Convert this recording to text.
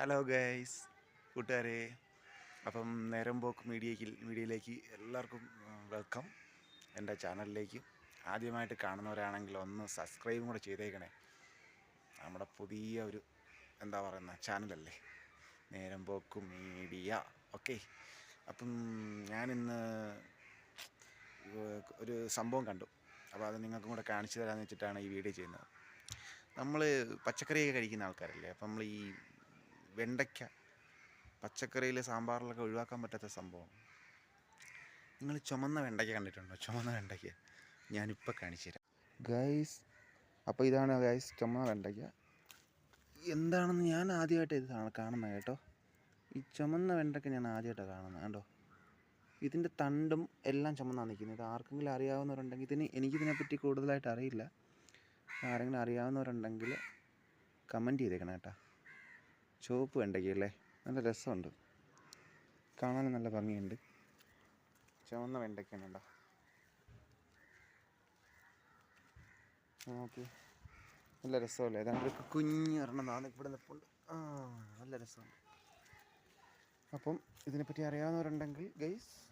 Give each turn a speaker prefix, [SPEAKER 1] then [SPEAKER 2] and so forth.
[SPEAKER 1] Hello guys കൂട്ടുകാരെ അപ്പം നേരം പോക്ക് മീഡിയയ്ക്ക് മീഡിയയിലേക്ക് എല്ലാവർക്കും വെൽക്കം എന്റെ ചാനലിലേക്ക് ആദ്യമായിട്ട് കാണുന്നവരാണെങ്കിൽ ഒന്ന് സബ്സ്ക്രൈബും കൂടെ ചെയ്തേക്കണേ. നമ്മുടെ പുതിയ ഒരു എന്താ പറയുന്ന ചാനലല്ലേ? നേരം പോക്ക് മീഡിയ. ഓക്കെ അപ്പം ഞാനിന്ന് ഒരു സംഭവം കണ്ടു. അപ്പോൾ അത് നിങ്ങൾക്കും കൂടെ കാണിച്ചു തരാമെന്ന് വെച്ചിട്ടാണ് ഈ വീഡിയോ ചെയ്യുന്നത്. നമ്മൾ പച്ചക്കറിയൊക്കെ കഴിക്കുന്ന ആൾക്കാരല്ലേ? അപ്പം നമ്മൾ ഈ വെണ്ടയ്ക്ക പച്ചക്കറിയിൽ സാമ്പാറിലൊക്കെ ഒഴിവാക്കാൻ പറ്റാത്ത സംഭവം. നിങ്ങൾ ചുമന്ന വെണ്ടയ്ക്ക കണ്ടിട്ടുണ്ടോ? ചുമന്ന വെണ്ടയ്ക്ക ഞാനിപ്പോൾ കാണിച്ചു തരാം. ഗൈസ് അപ്പോൾ ഇതാണ് ഗൈസ് ചുമന്ന വെണ്ടയ്ക്ക. എന്താണെന്ന് ഞാൻ ആദ്യമായിട്ട് ഇത് കാണുന്നത് കേട്ടോ. ഈ ചുമന്ന വെണ്ടയ്ക്ക ഞാൻ ആദ്യമായിട്ടാണ് കാണുന്നത് കേട്ടോ ഇതിന്റെ തണ്ടും എല്ലാം ചുമന്നാണ് നിൽക്കുന്നത് ഇത് ആർക്കെങ്കിലും അറിയാവുന്നവരുണ്ടെങ്കിൽ ഇതിന് എനിക്കിതിനെപ്പറ്റി കൂടുതലായിട്ട് അറിയില്ല. ആരെങ്കിലും അറിയാവുന്നവരുണ്ടെങ്കിൽ കമന്റ് ചെയ്തേക്കണം കേട്ടോ. ചുവപ്പ് വെണ്ടയ്ക്കല്ലേ നല്ല രസമുണ്ട്. കാണാൻ നല്ല ഭംഗിയുണ്ട്. ചുവന്ന വെണ്ടയ്ക്കാണ് നോക്കി. നല്ല രസമല്ലേ? ഏതാണ്ട് കുഞ്ഞു വരണം നാന്ന് ഇവിടെ നിൽപ്പുണ്ട് ആ നല്ല രസമുണ്ട്. അപ്പം ഇതിനെപ്പറ്റി അറിയാവുന്നവരുണ്ടെങ്കിൽ ഗൈസ്